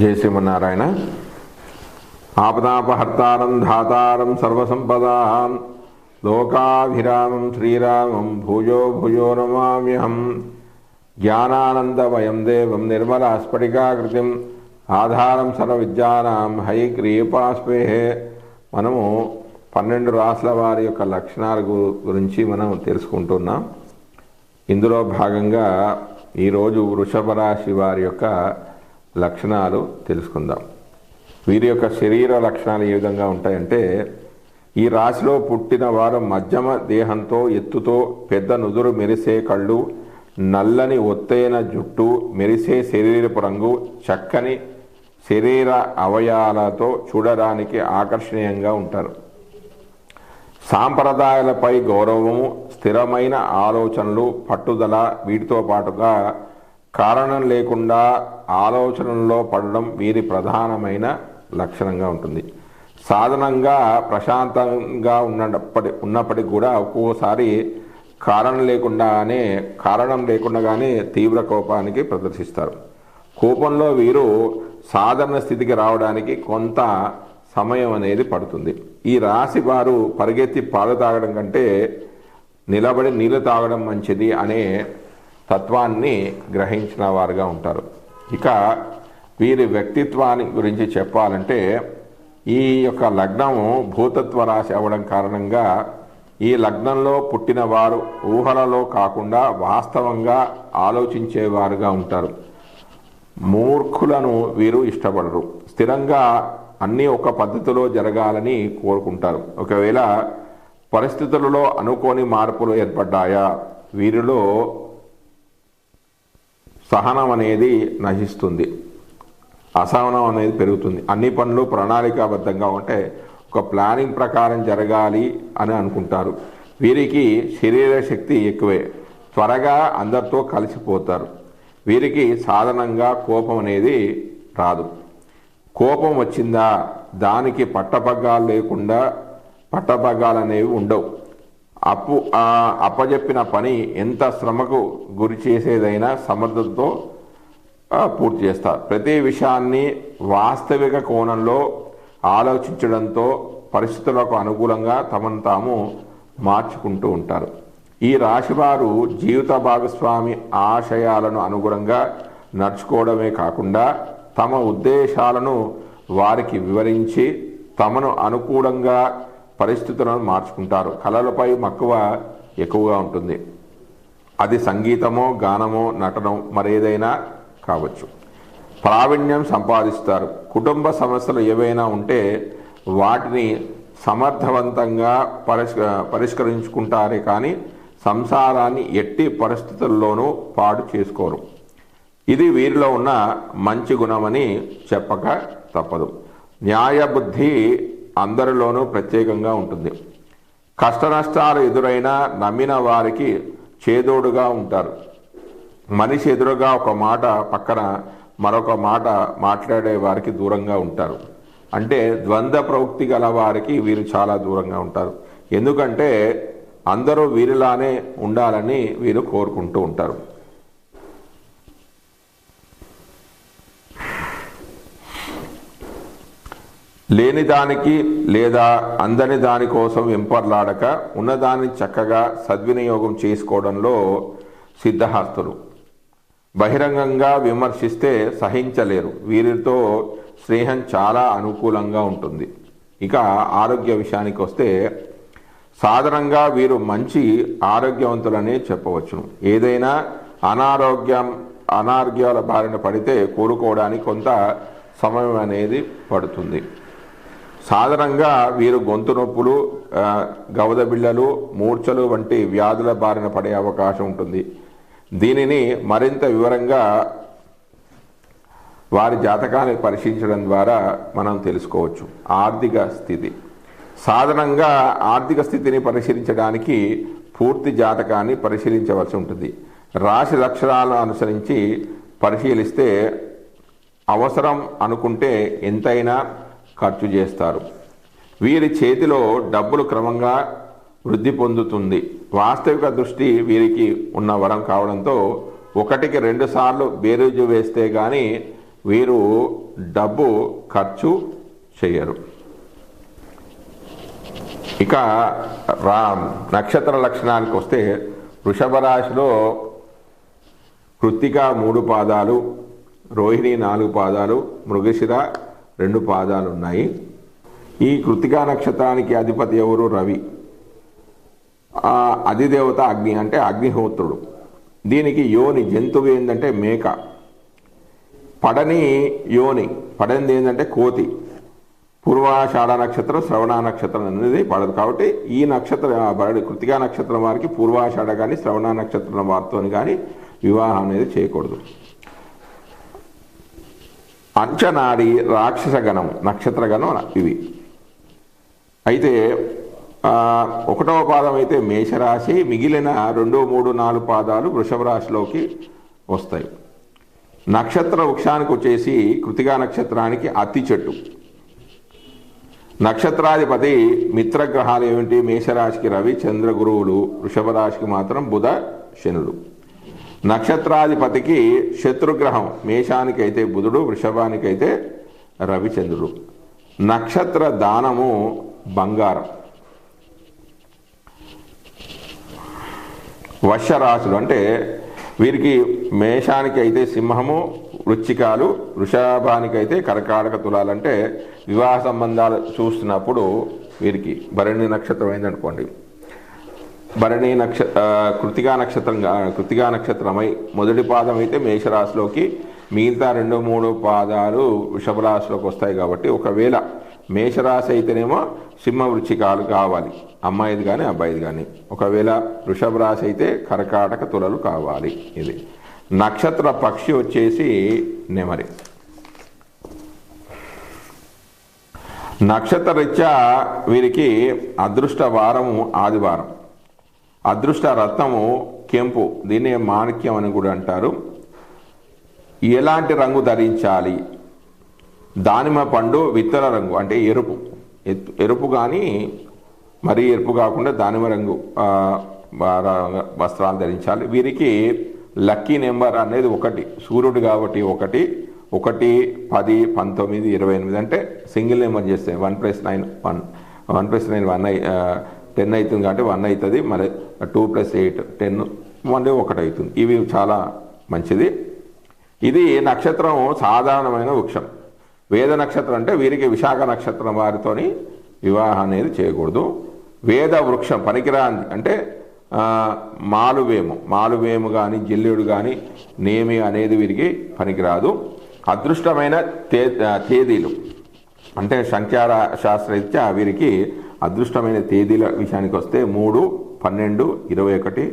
జై శ్రీమన్నారాయణ. ఆపదాపహర్తారం ధాతారం సర్వసంపదాం లోకాభిరామం శ్రీరామం భూజో భూయో నమామ్యహం. జ్ఞానానందమయం దేవం నిర్మల స్ఫటికాకృతిం ఆధారం హై హైగ్రీపాస్పేహే మనము పన్నెండు రాసుల వారి యొక్క లక్షణాల గురించి మనం తెలుసుకుంటున్నాం. ఇందులో భాగంగా ఈరోజు వృషభ రాశి వారి యొక్క లక్షణాలు తెలుసుకుందాం. వీరి యొక్క శరీర లక్షణాలు ఏ విధంగా ఉంటాయంటే ఈ రాశిలో పుట్టిన వారు మధ్యమ దేహంతో ఎత్తుతో పెద్ద నుదురు మెరిసే కళ్ళు నల్లని ఒత్తైన జుట్టు మెరిసే శరీరపు రంగు చక్కని శరీర అవయాలతో చూడడానికి ఆకర్షణీయంగా ఉంటారు. సాంప్రదాయాలపై గౌరవము స్థిరమైన ఆలోచనలు పట్టుదల వీటితో పాటుగా కారణం లేకుండా ఆలోచనల్లో పడడం వీరి ప్రధానమైన లక్షణంగా ఉంటుంది. సాధనంగా ప్రశాంతంగా ఉన్నప్పటి ఉన్నప్పటికీ కూడా ఒక్కోసారి కారణం లేకుండానే కారణం లేకుండానే తీవ్ర కోపానికి ప్రదర్శిస్తారు. కోపంలో వీరు సాధారణ స్థితికి రావడానికి కొంత సమయం అనేది పడుతుంది. ఈ రాశి వారు పరిగెత్తి పాలు తాగడం కంటే నిలబడి నీళ్ళు తాగడం మంచిది అనే తత్వాన్ని గ్రహించిన వారుగా ఉంటారు. ఇక వీరి వ్యక్తిత్వాన్ని గురించి చెప్పాలంటే ఈ యొక్క లగ్నం భూతత్వ రాశి అవ్వడం కారణంగా ఈ లగ్నంలో పుట్టినవారు ఊహలలో కాకుండా వాస్తవంగా ఆలోచించేవారుగా ఉంటారు. మూర్ఖులను వీరు ఇష్టపడరు. స్థిరంగా అన్నీ ఒక పద్ధతిలో జరగాలని కోరుకుంటారు. ఒకవేళ పరిస్థితులలో అనుకోని మార్పులు ఏర్పడ్డాయా? వీరిలో సహనం అనేది నశిస్తుంది. అసహనం అనేది పెరుగుతుంది. అన్ని పనులు ప్రణాళికాబద్ధంగా ఉంటే ఒక ప్లానింగ్ ప్రకారం జరగాలి అని అనుకుంటారు. వీరికి శరీర శక్తి ఎక్కువే. త్వరగా అందరితో కలిసిపోతారు. వీరికి సాధారణంగా కోపం అనేది రాదు. కోపం వచ్చిందా దానికి పట్టపగ్గాలు లేకుండా పట్టపగ్గాలు అనేవి ఉండవు. అప్పు అప్పజెప్పిన పని ఎంత శ్రమకు గురి చేసేదైనా సమర్థతతో పూర్తి చేస్తారు ప్రతి విషయాన్ని వాస్తవిక కోణంలో ఆలోచించడంతో పరిస్థితులకు అనుకూలంగా తమను తాము మార్చుకుంటూ ఉంటారు. ఈ రాశివారు జీవిత భాగస్వామి ఆశయాలను అనుగుణంగా నడుచుకోవడమే కాకుండా తమ ఉద్దేశాలను వారికి వివరించి తమను అనుకూలంగా పరిస్థితులను మార్చుకుంటారు. కళలపై మక్కువ ఎక్కువగా ఉంటుంది. అది సంగీతమో గానమో నటనో మరేదైనా కావచ్చు. ప్రావీణ్యం సంపాదిస్తారు. కుటుంబ సమస్యలు ఏవైనా ఉంటే వాటిని సమర్థవంతంగా పరిష్ పరిష్కరించుకుంటారే కానీ సంసారాన్ని ఎట్టి పరిస్థితుల్లోనూ పాడు చేసుకోరు. ఇది వీరిలో ఉన్న మంచి గుణమని చెప్పక తప్పదు. న్యాయబుద్ధి అందరిలోనూ ప్రత్యేకంగా ఉంటుంది. కష్ట నష్టాలు ఎదురైనా నమ్మిన వారికి చేదోడుగా ఉంటారు. మనిషి ఎదురుగా ఒక మాట పక్కన మరొక మాట మాట్లాడే వారికి దూరంగా ఉంటారు. అంటే ద్వంద్వ ప్రవృత్తి గల వారికి వీరు చాలా దూరంగా ఉంటారు. ఎందుకంటే అందరూ వీరిలానే ఉండాలని వీరు కోరుకుంటూ ఉంటారు. లేని దానికి లేదా అందని దానికోసం వెంపర్లాడక ఉన్నదాన్ని చక్కగా సద్వినియోగం చేసుకోవడంలో సిద్ధహస్తులు. బహిరంగంగా విమర్శిస్తే సహించలేరు. వీరితో స్నేహం చాలా అనుకూలంగా ఉంటుంది. ఇక ఆరోగ్య విషయానికి వస్తే సాధారణంగా వీరు మంచి ఆరోగ్యవంతులనే చెప్పవచ్చును ఏదైనా అనారోగ్యం అనారోగ్యాల బారిన పడితే కోలుకోవడానికి కొంత సమయం అనేది పడుతుంది. సాధారణంగా వీరు గొంతు నొప్పులు గవద బిళ్ళలు మూర్ఛలు వంటి వ్యాధుల బారిన పడే అవకాశం ఉంటుంది. దీనిని మరింత వివరంగా వారి జాతకాన్ని పరిశీలించడం ద్వారా మనం తెలుసుకోవచ్చు. ఆర్థిక స్థితి. సాధారణంగా ఆర్థిక స్థితిని పరిశీలించడానికి పూర్తి జాతకాన్ని పరిశీలించవలసి ఉంటుంది. రాశి లక్షణాలను అనుసరించి పరిశీలిస్తే అవసరం అనుకుంటే ఎంతైనా ఖర్చు చేస్తారు. వీరి చేతిలో డబ్బులు క్రమంగా వృద్ధి పొందుతుంది. వాస్తవిక దృష్టి వీరికి ఉన్న వరం కావడంతో ఒకటికి రెండు సార్లు బేరీజు వేస్తే కానీ వీరు డబ్బు ఖర్చు చేయరు. ఇక రా నక్షత్ర లక్షణానికి వస్తే వృషభ రాశిలో కృత్తిక మూడు పాదాలు రోహిణి నాలుగు పాదాలు మృగశిర రెండు పాదాలు ఉన్నాయి ఈ కృతికా నక్షత్రానికి అధిపతి ఎవరు? రవి. ఆ అధిదేవత అగ్ని అంటే అగ్నిహోత్రుడు. దీనికి యోని జంతువు ఏంటంటే మేక. పడని యోని పడనిది ఏంటంటే కోతి. పూర్వాషాఢ నక్షత్రం శ్రవణ నక్షత్రం అనేది పడదు. కాబట్టి ఈ నక్షత్రం బరడి కృతికా నక్షత్రం వారికి పూర్వాషాఢ కానీ శ్రవణ నక్షత్రం వారితో కానీ వివాహం అనేది చేయకూడదు. అంచనాడి రాక్షసగణం నక్షత్రగణం నక్షత్ర గణం ఇవి. అయితే ఒకటవ పాదం అయితే మేషరాశి మిగిలిన రెండు మూడు నాలుగు పాదాలు వృషభ రాశిలోకి వస్తాయి. నక్షత్ర వృక్షానికి వచ్చేసి కృతికా నక్షత్రానికి అత్తి చెట్టు. నక్షత్రాధిపతి మిత్రగ్రహాలు ఏమిటి? మేషరాశికి రవి చంద్ర గురువులు వృషభ రాశికి మాత్రం బుధ శనుడు. నక్షత్రాధిపతికి శత్రుగ్రహం. మేషానికైతే బుధుడు వృషభానికైతే రవిచంద్రుడు. నక్షత్ర దానము బంగారం. వశరాశులు అంటే వీరికి మేషానికి అయితే సింహము వృచ్చికాలు వృషభానికి అయితే కర్కాటక తులాలంటే వివాహ సంబంధాలు చూస్తున్నప్పుడు వీరికి భరణి నక్షత్రం అయిందనుకోండి. భరణి నక్ష కృతికా నక్షత్రం కృతికా నక్షత్రమై మొదటి పాదం అయితే మేషరాశిలోకి మిగతా రెండు మూడు పాదాలు వృషభ రాశిలోకి వస్తాయి కాబట్టి ఒకవేళ మేషరాశి అయితేనేమో సింహ వృచ్చికాలు కావాలి. అమ్మాయిది కానీ అబ్బాయిది కానీ ఒకవేళ వృషభ రాశి అయితే కర్కాటక తులలు కావాలి. ఇది నక్షత్ర పక్షి వచ్చేసి నెమరి నక్షత్ర రీత్యా వీరికి అదృష్ట వారము ఆదివారం. అదృష్ట రత్నము కెంపు. దీన్ని మాణిక్యం అని కూడా అంటారు. ఎలాంటి రంగు ధరించాలి? దానిమ్మ పండు విత్తన రంగు అంటే ఎరుపు. ఎరుపు కానీ మరీ ఎరుపు కాకుండా దానిమ్మ రంగు వస్త్రాలు ధరించాలి. వీరికి లక్కీ నెంబర్ అనేది ఒకటి సూర్యుడు కాబట్టి ఒకటి ఒకటి పది పంతొమ్మిది ఇరవై ఎనిమిది అంటే సింగిల్ నెంబర్ చేస్తే one plus nine one one plus nine one ten అవుతుంది కాబట్టి వన్ అవుతుంది మరి two plus eight ten one ఒకటి అవుతుంది ఇవి చాలా మంచిది. ఇది నక్షత్రం సాధారణమైన వృక్షం. వేద నక్షత్రం అంటే వీరికి విశాఖ నక్షత్రం వారితోని వివాహం అనేది చేయకూడదు. వేద వృక్షం పనికిరాంది అంటే మాలువేము. మాలువేము కానీ జిల్లుడు కానీ నేమి అనేది వీరికి పనికిరాదు. అదృష్టమైన తే తేదీలు. అంటే సంఖ్యార శాస్త్రరీత్యా వీరికి అదృష్టమైన తేదీల విషయానికి వస్తే మూడు పన్నెండు ఇరవై ఒకటి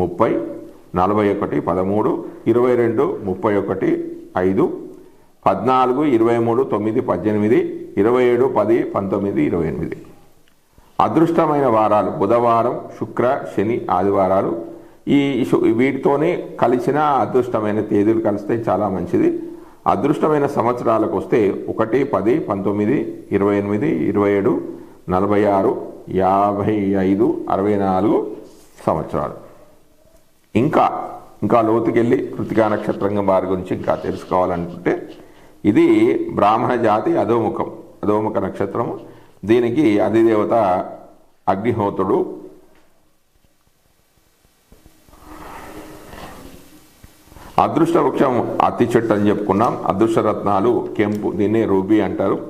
ముప్పై నలభై ఒకటి పదమూడు ఇరవై రెండు ముప్పై ఒకటి ఐదు పద్నాలుగు ఇరవై మూడు తొమ్మిది పద్దెనిమిది ఇరవై ఏడు పది పంతొమ్మిది ఇరవై ఎనిమిది. అదృష్టమైన వారాలు బుధవారం శుక్ర శని ఆదివారాలు. ఈ వీటితోనే కలిసిన అదృష్టమైన తేదీలు కలిస్తే చాలా మంచిది. అదృష్టమైన సంవత్సరాలకు వస్తే ఒకటి పది పంతొమ్మిది ఇరవై ఎనిమిది ఇరవై ఏడు నలభై ఆరు యాభై ఐదు అరవై నాలుగు సంవత్సరాలు. ఇంకా ఇంకా లోతుకెళ్ళి కృతికా నక్షత్రంగా వారి గురించి ఇంకా తెలుసుకోవాలనుకుంటే ఇది బ్రాహ్మణ జాతి అధోముఖం అధోముఖ నక్షత్రము. దీనికి అధిదేవత అగ్నిహోత్రుడు అదృష్ట వృక్షం అతి చెట్టు అని చెప్పుకున్నాం. అదృష్ట రత్నాలు కెంపు దీన్ని రూబీ అంటారు.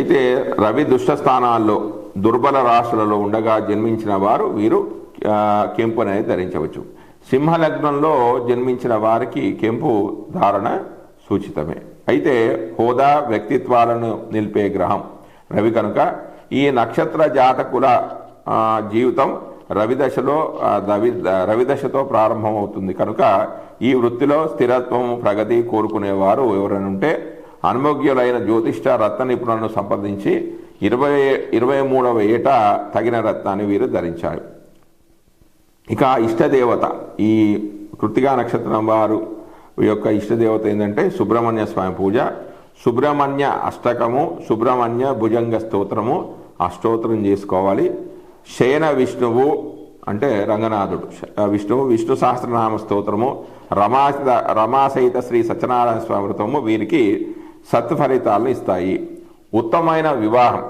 అయితే రవి దుష్ట స్థానాల్లో దుర్బల రాశులలో ఉండగా జన్మించిన వారు వీరు కెంపు అనేది ధరించవచ్చు. సింహలగ్నంలో జన్మించిన వారికి కెంపు ధారణ సూచితమే. అయితే హోదా వ్యక్తిత్వాలను నిలిపే గ్రహం రవి కనుక ఈ నక్షత్ర జాతకుల జీవితం రవి దశలో రవి రవిదశతో ప్రారంభమవుతుంది. కనుక ఈ వృత్తిలో స్థిరత్వం ప్రగతి కోరుకునేవారు ఎవరైనా ఉంటే అనుభోగ్యులైన జ్యోతిష్ట రత్న నిపుణులను సంప్రదించి ఇరవై ఇరవై మూడవ ఏట తగిన రత్నాన్ని వీరు ధరించారు. ఇక ఇష్టదేవత ఈ కృతికా నక్షత్రం వారు యొక్క ఇష్టదేవత ఏంటంటే సుబ్రహ్మణ్య స్వామి పూజ. సుబ్రహ్మణ్య అష్టకము సుబ్రహ్మణ్య భుజంగ స్తోత్రము ఆ స్తోత్రం చేసుకోవాలి. శయన విష్ణువు అంటే రంగనాథుడు. విష్ణువు విష్ణు సహస్రనామ స్తోత్రము రమా రమాసహిత శ్రీ సత్యనారాయణ స్వామి వ్రతము వీరికి సత్ఫలితాలను ఇస్తాయి. ఉత్తమైన వివాహం.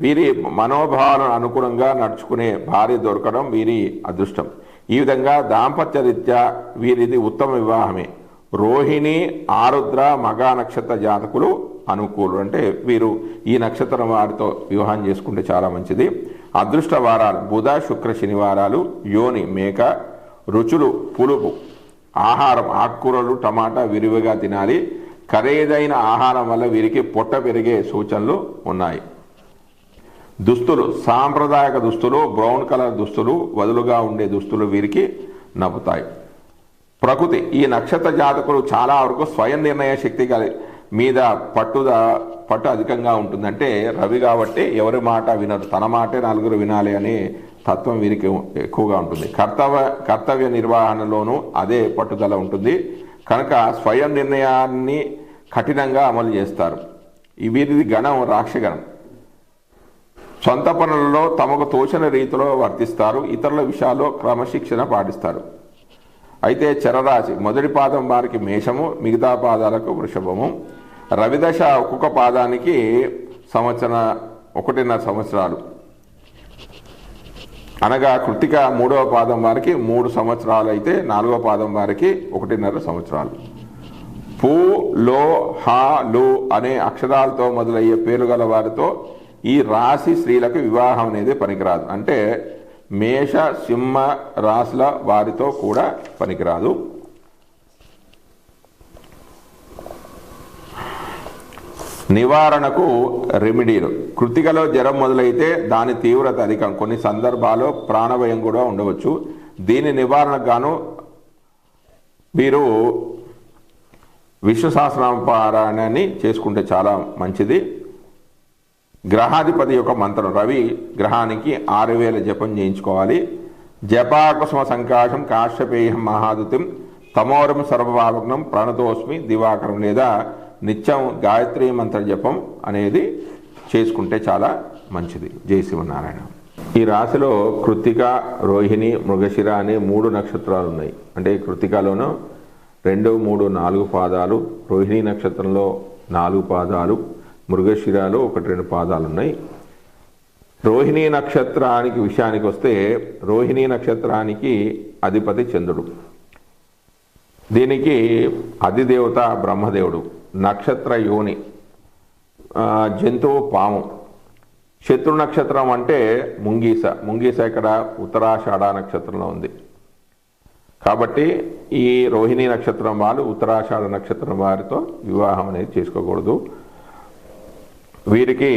వీరి మనోభావాలను అనుగుణంగా నడుచుకునే భార్య దొరకడం వీరి అదృష్టం. ఈ విధంగా దాంపత్య రీత్యా వీరిది ఉత్తమ వివాహమే. రోహిణి ఆరుద్ర మగా నక్షత్ర జాతకులు అనుకూలు అంటే వీరు ఈ నక్షత్రం వారితో వివాహం చేసుకుంటే చాలా మంచిది. అదృష్ట వారాలు బుధ శుక్ర శనివారాలు యోని మేక రుచులు పులుపు ఆహారం ఆకుకూరలు టమాటా విరివిగా తినాలి. ఖరీదైన ఆహారం వల్ల వీరికి పొట్ట పెరిగే సూచనలు ఉన్నాయి. దుస్తులు సాంప్రదాయక దుస్తులు బ్రౌన్ కలర్ దుస్తులు వదులుగా ఉండే దుస్తులు వీరికి నవ్వుతాయి. ప్రకృతి ఈ నక్షత్ర జాతకులు చాలా వరకు స్వయం నిర్ణయ శక్తి మీద పట్టుద పట్టు అధికంగా ఉంటుందంటే రవి కాబట్టి ఎవరి మాట వినరు తన మాటే నలుగురు వినాలి అనే తత్వం వీరికి ఎక్కువగా ఉంటుంది. కర్తవ్య కర్తవ్య నిర్వహణలోనూ అదే పట్టుదల ఉంటుంది. కనుక స్వయం నిర్ణయాన్ని కఠినంగా అమలు చేస్తారు. ఈ వీరిది గణం రాక్షగణం సొంత పనులలో తమకు తోచిన రీతిలో వర్తిస్తారు ఇతరుల విషయాల్లో క్రమశిక్షణ పాటిస్తారు. అయితే చరరాశి మొదటి పాదం వారికి మేషము మిగతా పాదాలకు వృషభము. రవిదశ ఒక్కొక్క పాదానికి సంవత్సర ఒకటిన్నర సంవత్సరాలు. అనగా కృతిక మూడవ పాదం వారికి మూడు సంవత్సరాలు అయితే నాలుగవ పాదం వారికి ఒకటిన్నర సంవత్సరాలు. పూ లో హా లు అనే అక్షరాలతో మొదలయ్యే పేరు గల వారితో ఈ రాశి స్త్రీలకు వివాహం అనేది పనికిరాదు. అంటే మేష సింహ రాశుల వారితో కూడా పనికిరాదు. నివారణకు రెమెడీలు. కృతికలో జ్వరం మొదలైతే దాని తీవ్రత అధికం. కొన్ని సందర్భాల్లో ప్రాణభయం కూడా ఉండవచ్చు. దీని నివారణకు గాను వీరు విష్ణు చేసుకుంటే చాలా మంచిది. గ్రహాధిపతి యొక్క మంత్రం రవి గ్రహానికి ఆరు వేల జపం చేయించుకోవాలి. జపాకుసుమ సంకాశం కాశ్యపేయం మహాదుతిం తమోరం సర్వభావగ్నం ప్రణతోస్మి దివాకరం లేదా నిత్యం గాయత్రి మంత్ర జపం అనేది చేసుకుంటే చాలా మంచిది. జై శివనారాయణ ఈ రాశిలో కృత్తిక రోహిణి మృగశిర అనే మూడు నక్షత్రాలు ఉన్నాయి. అంటే కృత్తికలోనూ రెండు మూడు నాలుగు పాదాలు రోహిణి నక్షత్రంలో నాలుగు పాదాలు మృగశిరాలో ఒకటి రెండు పాదాలు ఉన్నాయి. రోహిణి నక్షత్రానికి విషయానికి వస్తే రోహిణి నక్షత్రానికి అధిపతి చంద్రుడు. దీనికి అధిదేవత బ్రహ్మదేవుడు. నక్షత్ర యోని జంతువు పాము. శత్రు నక్షత్రం అంటే ముంగీస. ముంగీస ఇక్కడ ఉత్తరాషాఢ నక్షత్రంలో ఉంది. కాబట్టి ఈ రోహిణీ నక్షత్రం వారు ఉత్తరాషాఢ నక్షత్రం వారితో వివాహం అనేది చేసుకోకూడదు. వీరికి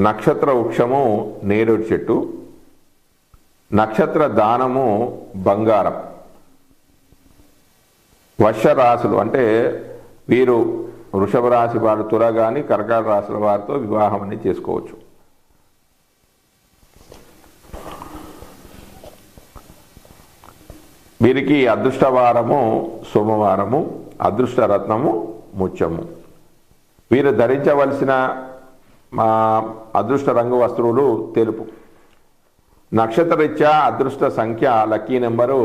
నక్షత్ర వృక్షము నేరేడు చెట్టు నక్షత్ర దానము బంగారం. వర్ష రాశులు అంటే వీరు వృషభ రాశి వారు తుల కానీ కర్కాట రాశుల వారితో వివాహం అనేది చేసుకోవచ్చు. వీరికి అదృష్టవారము సోమవారము అదృష్ట రత్నము ముత్యము. వీరు ధరించవలసిన మా అదృష్ట రంగు వస్తువులు తెలుపు. నక్షత్రరీత్యా అదృష్ట సంఖ్య లక్కీ నెంబరు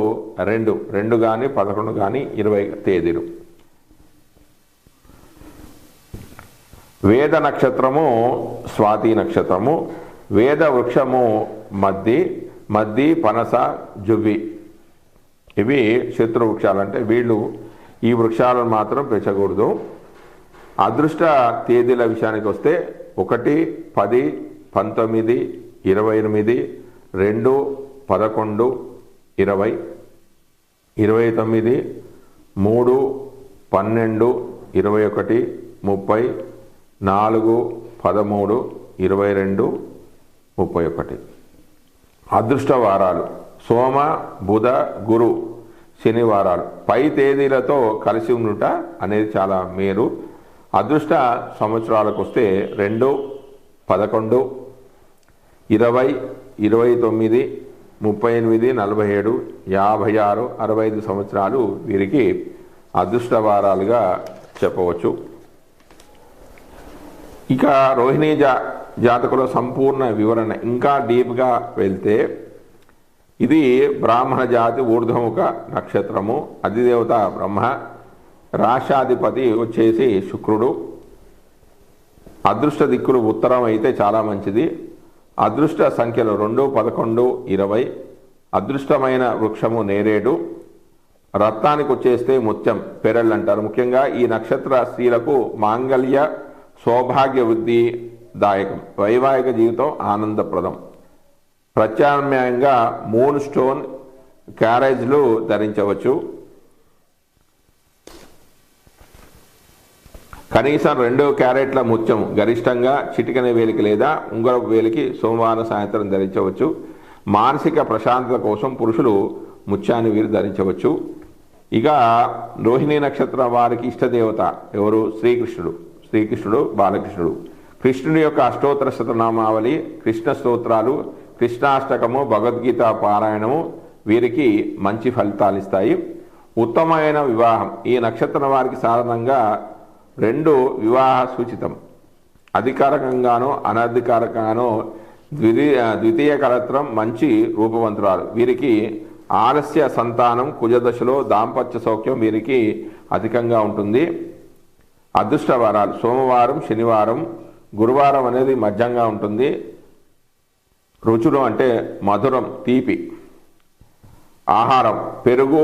రెండు రెండు కానీ పదకొండు కానీ ఇరవై తేదీలు. వేద నక్షత్రము స్వాతి నక్షత్రము వేద వృక్షము మద్ది మద్ది పనస జువ్వి. ఇవి శత్రు వృక్షాలు అంటే వీళ్ళు ఈ వృక్షాలను మాత్రం పెంచకూడదు. అదృష్ట తేదీల విషయానికి వస్తే ఒకటి పది పంతొమ్మిది ఇరవై ఎనిమిది రెండు పదకొండు ఇరవై ఇరవై తొమ్మిది మూడు పన్నెండు ఇరవై ఒకటి ముప్పై నాలుగు పదమూడు ఇరవై రెండు ముప్పై ఒకటి. అదృష్ట వారాలు సోమ బుధ గురు శనివారాలు. పై తేదీలతో కలిసి ఉండుట అనేది చాలా మేలు. అదృష్ట సంవత్సరాలకు వస్తే రెండు పదకొండు ఇరవై ఇరవై తొమ్మిది ముప్పై ఎనిమిది నలభై ఏడు యాభై ఆరు అరవై ఐదు సంవత్సరాలు వీరికి అదృష్ట వారాలుగా చెప్పవచ్చు. ఇక రోహిణీ జా జాతకుల సంపూర్ణ వివరణ ఇంకా డీప్గా వెళ్తే ఇది బ్రాహ్మణ జాతి ఊర్ధముఖ నక్షత్రము. అధిదేవత బ్రహ్మ రాశాధిపతి వచ్చేసి శుక్రుడు. అదృష్ట దిక్కులు ఉత్తరం అయితే చాలా మంచిది. అదృష్ట సంఖ్యలు రెండు పదకొండు ఇరవై. అదృష్టమైన వృక్షము నేరేడు. రత్నానికి వచ్చేస్తే ముత్యం పెరళ్ళు అంటారు ముఖ్యంగా ఈ నక్షత్ర స్త్రీలకు మాంగళ్య సౌభాగ్య వృద్ధి దాయకం వైవాహిక జీవితం ఆనందప్రదం. ప్రత్యామ్నాయంగా మూన్ స్టోన్ క్యారేజ్లు ధరించవచ్చు. కనీసం రెండు క్యారెట్ల ముత్యం గరిష్టంగా చిటికన వేలికి లేదా ఉంగరపు వేలికి సోమవారం సాయంత్రం ధరించవచ్చు. మానసిక ప్రశాంతత కోసం పురుషులు ముత్యాన్ని వీరు ధరించవచ్చు. ఇక రోహిణి నక్షత్రం వారికి ఇష్టదేవత ఎవరు? శ్రీకృష్ణుడు. శ్రీకృష్ణుడు బాలకృష్ణుడు. కృష్ణుని యొక్క అష్టోత్తర శతనామావళి కృష్ణ స్తోత్రాలు కృష్ణాష్టకము భగవద్గీత పారాయణము వీరికి మంచి ఫలితాలు ఇస్తాయి. ఉత్తమమైన వివాహం. ఈ నక్షత్రం వారికి సాధారణంగా రెండు వివాహ సూచితం. అధికారికంగానో అనధికారకంగానో ద్వితీయ ద్వితీయ కలత్రం మంచి రూపవంతురాలు. వీరికి ఆలస్య సంతానం కుజదశలో దాంపత్య సౌఖ్యం వీరికి అధికంగా ఉంటుంది. అదృష్ట వారాలు సోమవారం శనివారం గురువారం అనేది మధ్యంగా ఉంటుంది. రుచులు అంటే మధురం తీపి ఆహారం పెరుగు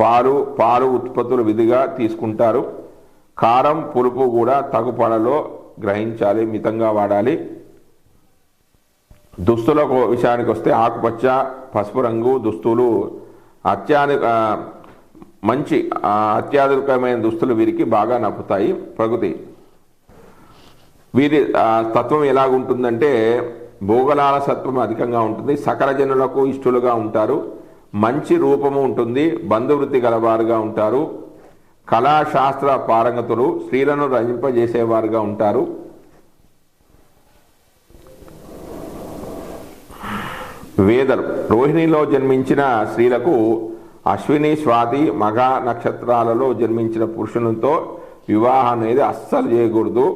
పాలు పాలు ఉత్పత్తులు విధిగా తీసుకుంటారు. కారం పులుపు కూడా తగుపడలో గ్రహించాలి మితంగా వాడాలి. దుస్తుల విషయానికి వస్తే ఆకుపచ్చ పసుపు రంగు దుస్తులు అత్యాధు మంచి అత్యాధునికమైన దుస్తులు వీరికి బాగా నప్పుతాయి ప్రకృతి. వీరి తత్వం ఎలాగుంటుందంటే భోగలాల సత్వం అధికంగా ఉంటుంది సకల జనులకు ఇష్టలుగా ఉంటారు మంచి రూపము ఉంటుంది బంధువృత్తి గలవారుగా ఉంటారు కళాశాస్త్ర పారంగతులు స్త్రీలను రంజింపజేసేవారుగా ఉంటారు. వేదలు రోహిణిలో జన్మించిన స్త్రీలకు అశ్విని స్వాతి మగ నక్షత్రాలలో జన్మించిన పురుషులతో వివాహం అనేది అస్సలు చేయకూడదు.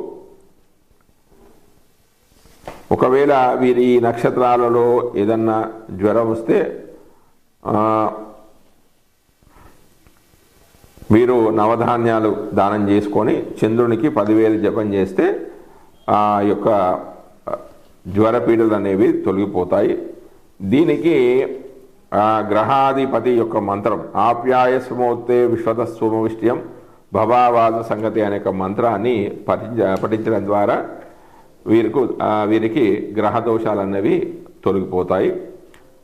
ఒకవేళ వీరి ఈ నక్షత్రాలలో ఏదన్నా జ్వరం వస్తే వీరు నవధాన్యాలు దానం చేసుకొని చంద్రునికి పదివేలు జపం చేస్తే ఆ యొక్క జ్వరపీడలు అనేవి తొలగిపోతాయి. దీనికి గ్రహాధిపతి యొక్క మంత్రం ఆప్యాయ స్మోత్తే విశ్వతస్వమ విషయం భవావాద సంగతి అనే ఒక మంత్రాన్ని పఠించ పఠించడం ద్వారా వీరికి వీరికి గ్రహ దోషాలు తొలగిపోతాయి.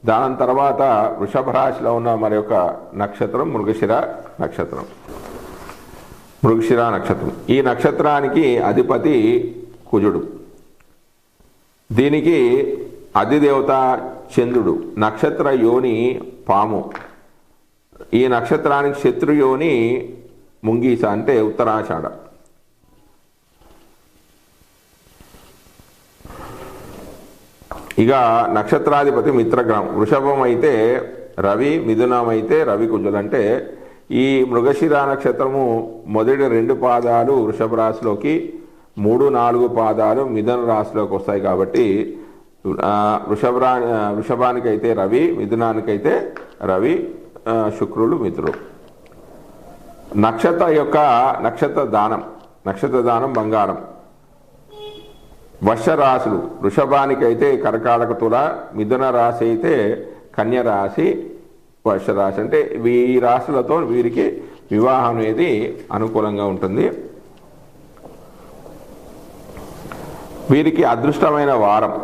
దాని తర్వాత వృషభ రాశిలో ఉన్న మరి యొక్క నక్షత్రం మృగశిర నక్షత్రం. మృగశిర నక్షత్రం. ఈ నక్షత్రానికి అధిపతి కుజుడు. దీనికి అధిదేవత చంద్రుడు నక్షత్ర యోని పాము. ఈ నక్షత్రానికి శత్రుయోని ముంగీస అంటే ఉత్తరాషాఢ. ఇక నక్షత్రాధిపతి మిత్రగ్రహం. వృషభం అయితే రవి మిథునం అయితే రవి కుజులు అంటే ఈ మృగశిర నక్షత్రము మొదటి రెండు పాదాలు వృషభ రాశిలోకి మూడు నాలుగు పాదాలు మిథున రాశిలోకి వస్తాయి కాబట్టి వృషభరా వృషభ రా వృషభానికైతే రవి మిథునానికైతే రవి శుక్రులు మిత్రులు. నక్షత్ర యొక్క నక్షత్ర దానం నక్షత్ర దానం బంగారం. వర్ష రాశులు వృషభానికైతే కర్కాటక తుల మిథున రాశి అయితే కన్య రాశి వర్ష రాశి అంటే ఈ రాశులతో వీరికి వివాహం అనేది అనుకూలంగా ఉంటుంది. వీరికి అదృష్టమైన వారం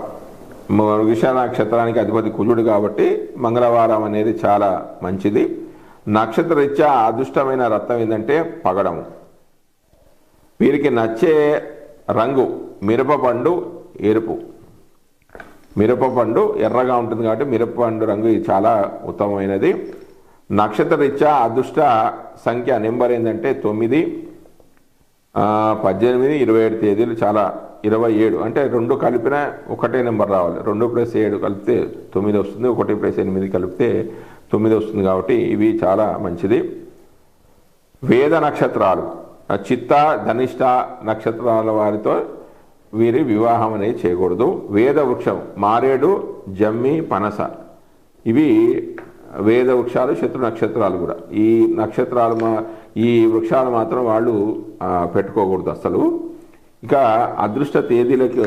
మృగశ నక్షత్రానికి అధిపతి కుజుడు కాబట్టి మంగళవారం అనేది చాలా మంచిది. నక్షత్రరీత్యా అదృష్టమైన రత్నం ఏంటంటే పగడము. వీరికి నచ్చే రంగు మిరపపండు ఎరుపు. మిరపపండు ఎర్రగా ఉంటుంది కాబట్టి మిరపపండు రంగు ఇది చాలా ఉత్తమమైనది. నక్షత్రరీత్యా అదృష్ట సంఖ్య నెంబర్ ఏంటంటే తొమ్మిది. పద్దెనిమిది ఇరవై ఏడు తేదీలు చాలా ఇరవై ఏడు అంటే రెండు కలిపిన ఒకటే నెంబర్ రావాలి. రెండు ప్లస్ ఏడు కలిపితే తొమ్మిది వస్తుంది ఒకటి ప్లస్ ఎనిమిది కలిపితే తొమ్మిది వస్తుంది కాబట్టి ఇవి చాలా మంచిది. వేద నక్షత్రాలు చిత్త ధనిష్ట నక్షత్రాల వారితో వీరి వివాహం అనేది చేయకూడదు. వేద వృక్షం మారేడు జమ్మి పనస ఇవి వేద వృక్షాలు శత్రు నక్షత్రాలు కూడా. ఈ నక్షత్రాలు మా ఈ వృక్షాలు మాత్రం వాళ్ళు పెట్టుకోకూడదు అసలు ఇక అదృష్ట తేదీలకు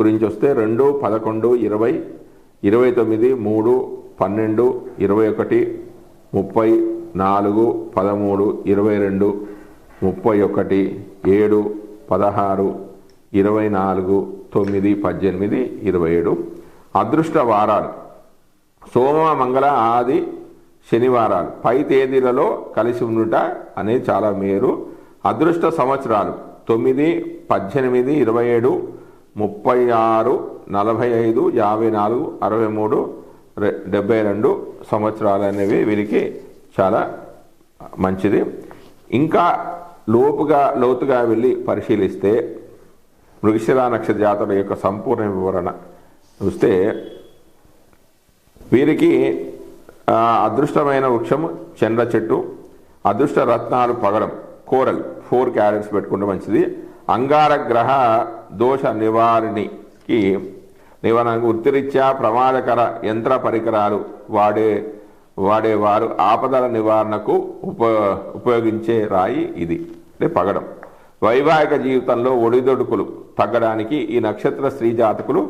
గురించి వస్తే రెండు పదకొండు ఇరవై ఇరవై తొమ్మిది మూడు పన్నెండు ఇరవై ఒకటి ముప్పై నాలుగు పదమూడు ఇరవై రెండు ముప్పై ఒకటి ఏడు పదహారు ఇరవై నాలుగు తొమ్మిది పద్దెనిమిది ఇరవై ఏడు. అదృష్ట వారాలు. సోమ మంగళ ఆది శనివారాలు. పై తేదీలలో కలిసి ఉండుట అనేది చాలా మేరు అదృష్ట సంవత్సరాలు. తొమ్మిది పద్దెనిమిది ఇరవై ఏడు ముప్పై ఆరు నలభై ఐదు యాభై నాలుగు అరవై మూడు డెబ్బై రెండు సంవత్సరాలు అనేవి వీరికి చాలా మంచిది. ఇంకా లోపుగా లోతుగా వెళ్ళి పరిశీలిస్తే మృగశిరా నక్షత్ర జాతర యొక్క సంపూర్ణ వివరణ చూస్తే వీరికి అదృష్టమైన వృక్షము చంద్ర చెట్టు అదృష్ట రత్నాలు పగడం కోరల్ ఫోర్ క్యారెట్స్ పెట్టుకుంటే మంచిది. అంగార గ్రహ దోష నివారణకి నివన వృత్తిరీత్యా ప్రమాదకర యంత్ర పరికరాలు వాడే వాడేవారు ఆపదల నివారణకు ఉప ఉపయోగించే రాయి ఇది. అంటే పగడం. వైవాహిక జీవితంలో ఒడిదొడుకులు తగ్గడానికి ఈ నక్షత్ర స్త్రీ జాతకులు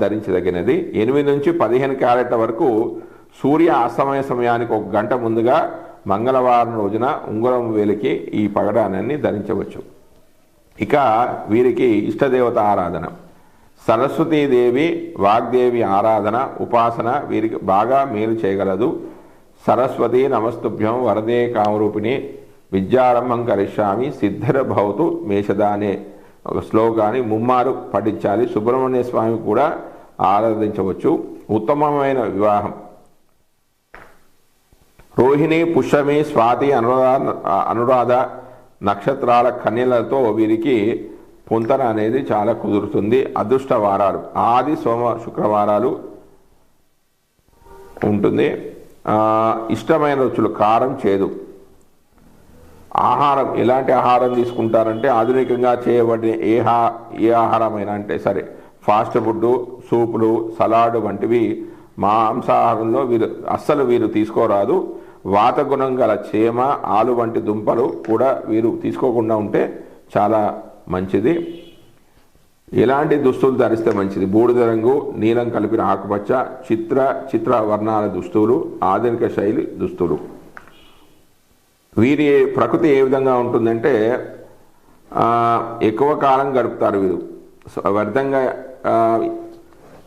ధరించదగినది. ఎనిమిది నుంచి పదిహేను క్యారెట్ల వరకు సూర్య అస్తమయ సమయానికి ఒక గంట ముందుగా మంగళవారం రోజున ఉంగరం వేలికి ఈ పగడాన్ని ధరించవచ్చు. ఇక వీరికి ఇష్టదేవత ఆరాధన. సరస్వతీదేవి వాగ్దేవి ఆరాధన ఉపాసన వీరికి బాగా మేలు చేయగలదు. సరస్వతి నమస్తుభ్యం వరదే కామరూపిణి విద్యారంభం కరిష్యామి సిద్ధర భవతు మేషదానే ఒక శ్లోకాన్ని ముమ్మారు పఠించాలి. సుబ్రహ్మణ్య స్వామి కూడా ఆరాధించవచ్చు. ఉత్తమమైన వివాహం. రోహిణి పుష్యమి స్వాతి అనురాధ అనురాధ నక్షత్రాల కన్యలతో వీరికి పొంతన అనేది చాలా కుదురుతుంది. అదృష్ట వారాలు. ఆది సోమ శుక్రవారాలు ఉంటుంది. ఇష్టమైన రుచులు కారం చేదు. ఆహారం ఎలాంటి ఆహారం తీసుకుంటారంటే ఆధునికంగా చేయబడిన ఏ ఏ ఆహారమైనా అంటే సరే ఫాస్ట్ ఫుడ్ సూపులు సలాడ్ వంటివి మాంసాహారంలో వీరు అస్సలు వీరు తీసుకోరాదు. వాత గుణం గల చేమ ఆలు వంటి దుంపలు కూడా వీరు తీసుకోకుండా ఉంటే చాలా మంచిది. ఎలాంటి దుస్తులు ధరిస్తే మంచిది? బూడిద రంగు నీలం కలిపిన ఆకుపచ్చ చిత్ర చిత్ర వర్ణాల దుస్తులు ఆధునిక శైలి దుస్తులు. వీరి ప్రకృతి ఏ విధంగా ఉంటుందంటే ఎక్కువ కాలం గడుపుతారు వీరు. సో, వ్యర్థంగా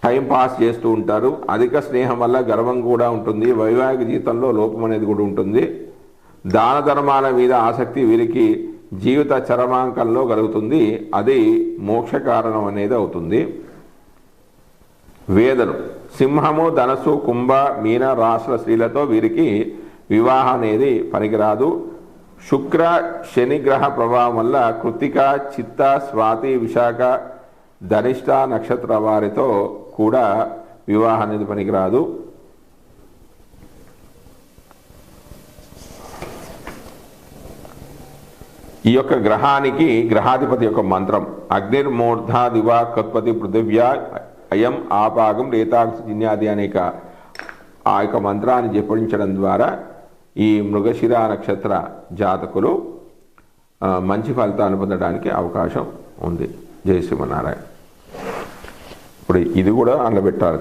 టైం పాస్ చేస్తూ ఉంటారు. అధిక స్నేహం వల్ల గర్వం కూడా ఉంటుంది. వైవాహిక జీవితంలో లోపం అనేది కూడా ఉంటుంది. దాన ధర్మాల మీద ఆసక్తి వీరికి జీవిత చరమాంకంలో కలుగుతుంది. అది మోక్ష కారణం అనేది అవుతుంది. వేదలు. సింహము ధనస్సు కుంభ మీన రాశుల స్త్రీలతో వీరికి వివాహం అనేది పనికిరాదు. శుక్ర శనిగ్రహ ప్రభావం వల్ల కృతిక చిత్త స్వాతి విశాఖ ధనిష్ట నక్షత్ర వారితో కూడా వివాహం అనేది పనికిరాదు. ఈ యొక్క గ్రహానికి గ్రహాధిపతి యొక్క మంత్రం. అగ్నిర్మూర్ధ దివా కత్పతి పృథివ్యా అయం ఆపాగం రేతాక్షిన్యాది అనేక ఆ యొక్క మంత్రాన్ని జపించడం ద్వారా ఈ మృగశిర నక్షత్ర జాతకులు మంచి ఫలితాన్ని పొందడానికి అవకాశం ఉంది. జయ இப்படி இது கூட அங்கே பெட்டாக